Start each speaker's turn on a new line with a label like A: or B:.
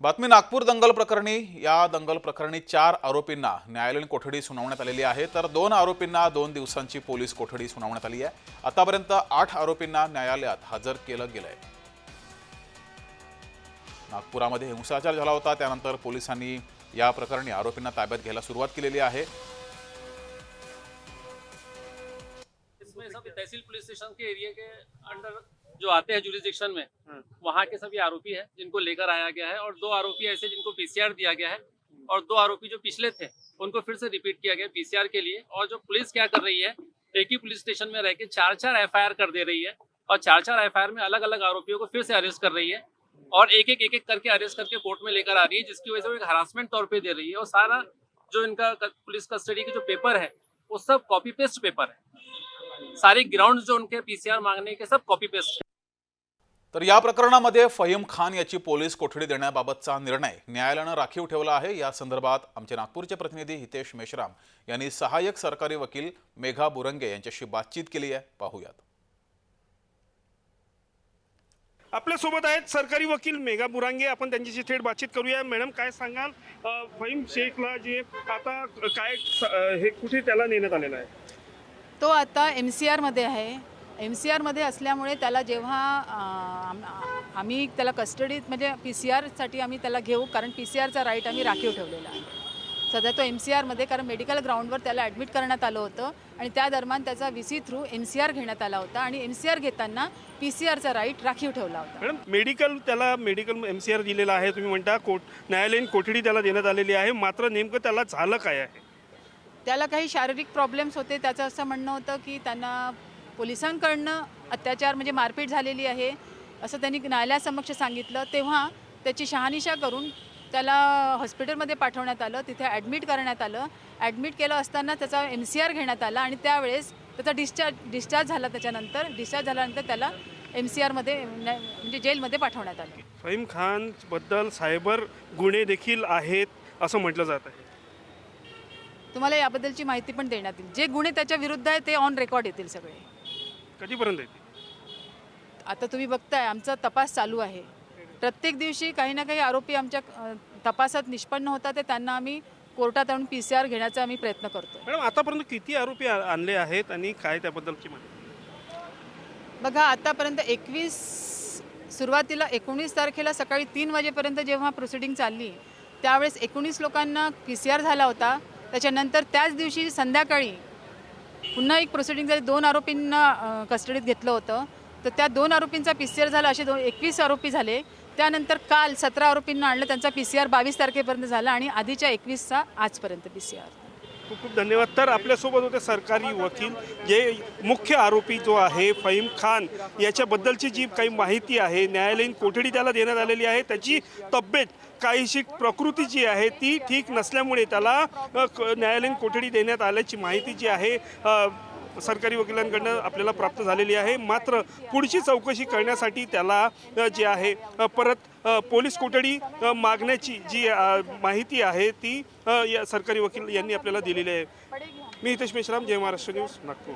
A: बातमी नागपूर दंगल प्रकरणी या दंगल प्रकरणी चार आरोपींना न्यायालयीन कोठडी सुनावण्यात आलेली आहे. तर दोन आरोपींना दोन दिवसांची पोलीस कोठडी सुनावण्यात आली आहे. आतापर्यंत आठ आरोपींना न्यायालयात हजर केलं गेलंय. नागपुरामध्ये हिंसाचार झाला होता. त्यानंतर पोलिसांनी या प्रकरणी आरोपींना ताब्यात घ्यायला सुरुवात केलेली आहे.
B: तहसील पुलिस स्टेशन के एरिया के अंडर जो आते हैं जुरिस्डिक्शन में वहाँ के सभी आरोपी हैं जिनको लेकर आया गया है और दो आरोपी ऐसे जिनको पीसीआर दिया गया है और दो आरोपी जो पिछले थे उनको फिर से रिपीट किया गया पीसीआर के लिए। और जो पुलिस क्या कर रही है एक ही पुलिस स्टेशन में रह के चार चार एफआईआर कर दे रही है और चार चार एफ़ में अलग अलग आरोपियों को फिर से अरेस्ट कर रही है और एक एक एक एक करके अरेस्ट करके कोर्ट में लेकर आ रही है जिसकी वजह से वो एक हरासमेंट तौर पे दे रही है। और सारा जो इनका पुलिस कस्टडी के जो पेपर है वो सब कॉपी पेस्ट पेपर है। सारे ग्राउंड जो उनके पीसीआर मांगने के सब कॉपी पेस्ट
A: तर या प्रकरणामध्ये फहीम खान याची पोलीस कोठडी देण्याबाबतचा निर्णय न्यायालयानं राखीव ठेवला आहे. या संदर्भात आमचे नागपूरचे प्रतिनिधी हितेश मेश्राम यांनी सहाय्यक सरकारी वकील मेघा बुरंगे यांच्याशी बातचीत केली आहे. पाहूयात.
C: आपल्यासोबत आहेत सरकारी वकील मेघा बुरांगे. आपण त्यांच्याशी थेट बातचीत करूया. मॅडम काय सांगाल? फहीम शेखला जे आता काय हे कुठे त्याला नेण्यात आलेलं आहे?
D: तो आता एम सी आरमध्ये आहे. एम सी आरमध्ये असल्यामुळे त्याला जेव्हा आम्ही त्याला कस्टडीत म्हणजे पी सी आरसाठी आम्ही त्याला घेऊ कारण पी सी आरचा राईट आम्ही राखीव ठेवलेला आहे. सध्या तो एम सी आरमध्ये कारण मेडिकल ग्राउंडवर त्याला ॲडमिट करण्यात आलं होतं आणि त्या दरम्यान त्याचा V C through N C R घेण्यात आला होता आणि एन सी आर घेताना पी सी आरचा राईट राखीव ठेवला होता.
C: मॅडम मेडिकल त्याला मेडिकल एम सी आर दिलेला आहे तुम्ही म्हणता कोर्ट न्यायालयीन कोठडी त्याला देण्यात आलेली आहे मात्र नेमकं त्याला झालं काय आहे?
D: त्याला काही शारीरिक प्रॉब्लेम्स होते त्याचं असं म्हणणं होतं की त्यांना पोलिसांकडनं अत्याचार म्हणजे मारपीट झालेली आहे असं त्यांनी न्यायालयासमक्ष सांगितलं. तेव्हा त्याची शहानिशा करून त्याला हॉस्पिटलमध्ये पाठवण्यात आलं तिथे ॲडमिट करण्यात आलं. ॲडमिट केलं असताना त्याचा एम सी आर घेण्यात आला आणि त्यावेळेस त्याचा डिस्चार्ज डिस्चार्ज झाला त्याच्यानंतर डिस्चार्ज झाल्यानंतर त्याला एम सी आरमध्ये म्हणजे जेलमध्ये पाठवण्यात आलं.
C: फहीम खानबद्दल सायबर गुन्हे देखील आहेत असं म्हटलं जात आहे.
D: तुम्हाला याबद्दलची माहिती पण देण्यात येईल. जे गुन्हे त्याच्या विरुद्ध आहे ते ऑन रेकॉर्ड येतील सगळे.
C: कधीपर्यंत येते
D: आता तुम्ही बघताय आमचा तपास चालू आहे. प्रत्येक दिवशी काही ना काही आरोपी आमच्या अ, तपासात निष्पन्न होतात ते त्यांना आम्ही कोर्टात आणून पी सी आर घेण्याचा आम्ही प्रयत्न करतो.
C: मॅडम आतापर्यंत किती आरोपी आ- आणले आहेत आणि काय त्याबद्दलची माहिती?
D: बघा आतापर्यंत एकवीस सुरुवातीला एकोणीस तारखेला सकाळी तीन वाजेपर्यंत जेव्हा प्रोसिडिंग चालली त्यावेळेस एकोणीस लोकांना पी सी आर झाला होता. त्याच्यानंतर त्याच दिवशी संध्याकाळी पुन्हा एक प्रोसिडिंग झाली दोन आरोपींना कस्टडीत घेतलं होतं तर त्या दोन आरोपींचा पी सी आर झाला असे दोन एकवीस आरोपी झाले. त्यानंतर काल सतरा आरोपींना आणलं त्यांचा पी सी आर बावीस तारखेपर्यंत झाला आणि आधीच्या एकवीसचा आजपर्यंत पी सी आर
C: खूप खूप धन्यवाद. तर आपल्यासोबत होते सरकारी वकील जे मुख्य आरोपी जो आहे फहीम खान याच्याबद्दलची जी काही माहिती आहे न्यायालयीन कोठडी त्याला देण्यात आलेली आहे. त्याची तब्येत काहीशी प्रकृती जी आहे ती ठीक नसल्यामुळे त्याला क- न्यायालयीन कोठडी देण्यात आल्याची माहिती जी आहे सरकारी वकिलांकडनं आपल्याला प्राप्त झालेली आहे. मात्र पुढची चौकशी करण्यासाठी त्याला जे आहे परत पोलीस कोठडी मागण्याची जी माहिती आहे ती या सरकारी वकील यांनी आपल्याला दिलेली आहे. मी हितेश मेश्राम जय महाराष्ट्र न्यूज नागपूर.